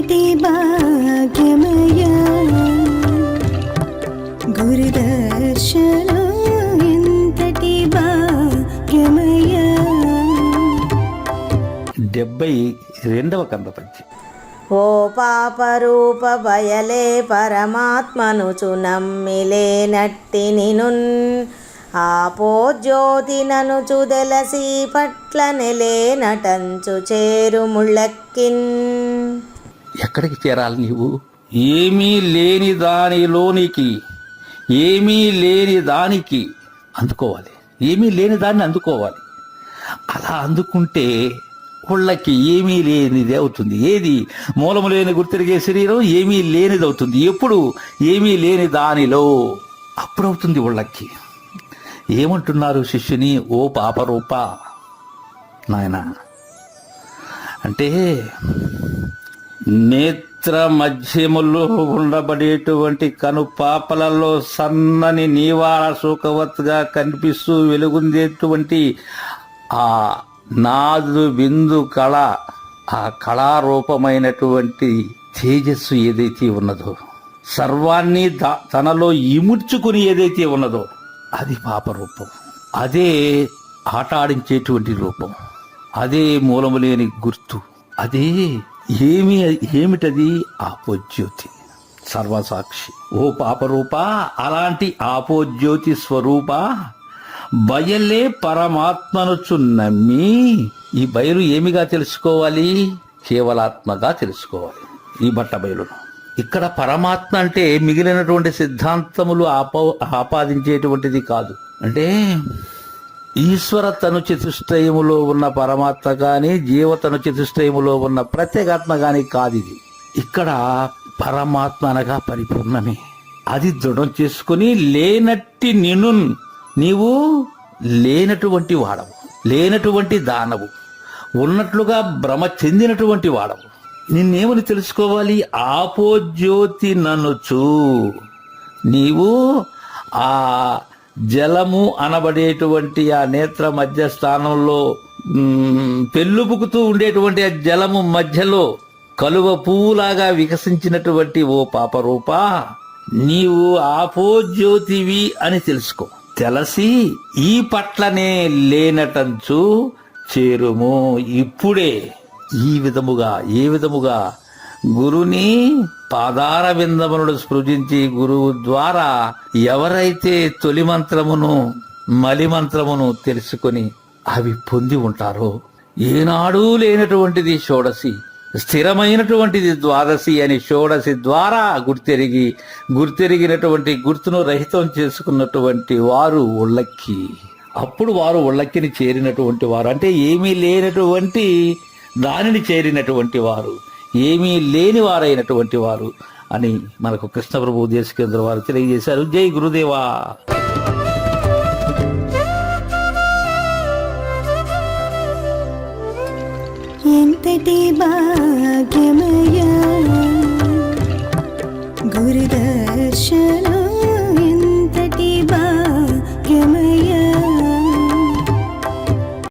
ఎంతటి భాగ్యమయ గురుదర్శనం ఎంతటి భాగ్యమయ డెబ్బై రెండవ కంద పద్యం. ఓ పాపరూప బయలే పరమాత్మను చునమ్మిలే నట్టి నినున్. ఆపోజ్యోతి నను చుదెలసి పట్ల నెలే నటంచు చేరు ముళ్ళక్కిన్. ఎక్కడికి చేరాలి నీవు? ఏమీ లేని దానిలోనికి ఏమీ లేని దానికి అందుకోవాలి. ఏమీ లేని దాన్ని అందుకోవాలి. అలా అందుకుంటే వాళ్ళకి ఏమీ లేనిది అవుతుంది. ఏది? మూలము లేని గుర్తిరిగే శరీరం ఏమీ లేనిది అవుతుంది. ఎప్పుడు? ఏమీ లేని దానిలో అప్పుడవుతుంది వాళ్ళకి ఏమంటున్నారు శిష్యుని? ఓ పాపరూప నాయన. అంటే నేత్ర మధ్యములు ఉండబడేటువంటి కను పాపలలో సన్నని నీవాళ సూకవత్తుగా కనిపిస్తూ వెలుగుందేటువంటి ఆ నాదు బిందు కళ ఆ కళారూపమైనటువంటి తేజస్సు ఏదైతే ఉన్నదో సర్వాన్ని దా- తనలో ఇముడ్చుకుని ఏదైతే ఉన్నదో అది పాపరూపం. అదే ఆట ఆడించేటువంటి రూపం. అదే మూలము లేని గుర్తు. అదే ఏమి ఏమిటది? ఆపోజ్యోతి. సర్వసాక్షి. ఓ పాపరూప అలాంటి ఆపోజ్యోతి స్వరూప బయలే పరమాత్మనుచు నమ్మి ఈ బయలు ఏమిగా తెలుసుకోవాలి? కేవలాత్మగా తెలుసుకోవాలి. ఈ బట్ట బయలును. ఇక్కడ పరమాత్మ అంటే మిగిలినటువంటి సిద్ధాంతములు ఆప ఆపాదించేటువంటిది కాదు. అంటే ఈశ్వర తను చతుష్టయములో ఉన్న పరమాత్మ కానీ జీవతను చతుష్టయములో ఉన్న ప్రత్యేగాత్మ కానీ కాదు ఇది ఇక్కడ పరమాత్మ అనగా పరిపూర్ణమే. అది దృఢం చేసుకుని లేనట్టి నిను నీవు లేనటువంటి వాడవు లేనటువంటి దానవు ఉన్నట్లుగా భ్రమ చెందినటువంటి వాడవు. నిన్నేమని తెలుసుకోవాలి? ఆపోజ్యోతి ననుచు. నీవు ఆ జలము అనబడేటువంటి ఆ నేత్ర మధ్య స్థానంలో మ్, పెళ్ళుపుకుతూ ఉండేటువంటి ఆ జలము మధ్యలో కలువ పువ్వులాగా వికసించినటువంటి ఓ పాపరూప నీవు ఆపోజ్యోతివి అని తెలుసుకో. తెలసి ఈ పట్లనే లేనటంచు చేరుము ఇప్పుడే. ఈ విధముగా ఏ విధముగా గురుని పాదార విందమునుడు స్పృశించి గురువు ద్వారా ఎవరైతే తొలి మంత్రమును మలి మంత్రమును తెలుసుకొని అవి పొంది ఉంటారో ఏనాడూ లేనటువంటిది షోడసి స్థిరమైనటువంటిది ద్వాదశి అని షోడసి ద్వారా గుర్తెరిగి గుర్తెరిగినటువంటి గుర్తును రహితం చేసుకున్నటువంటి వారు ఉళ్ళక్కి. అప్పుడు వారు ఉళ్ళక్కిని చేరినటువంటి వారు. అంటే ఏమీ లేనటువంటి దానిని చేరినటువంటి వారు. ఏమీ లేని వారైనటువంటి వారు అని మనకు కృష్ణప్రభు దేశకేంద్ర వారు తెలియజేశారు. జై గురుదేవా. ఎంతటి భాగ్యమయ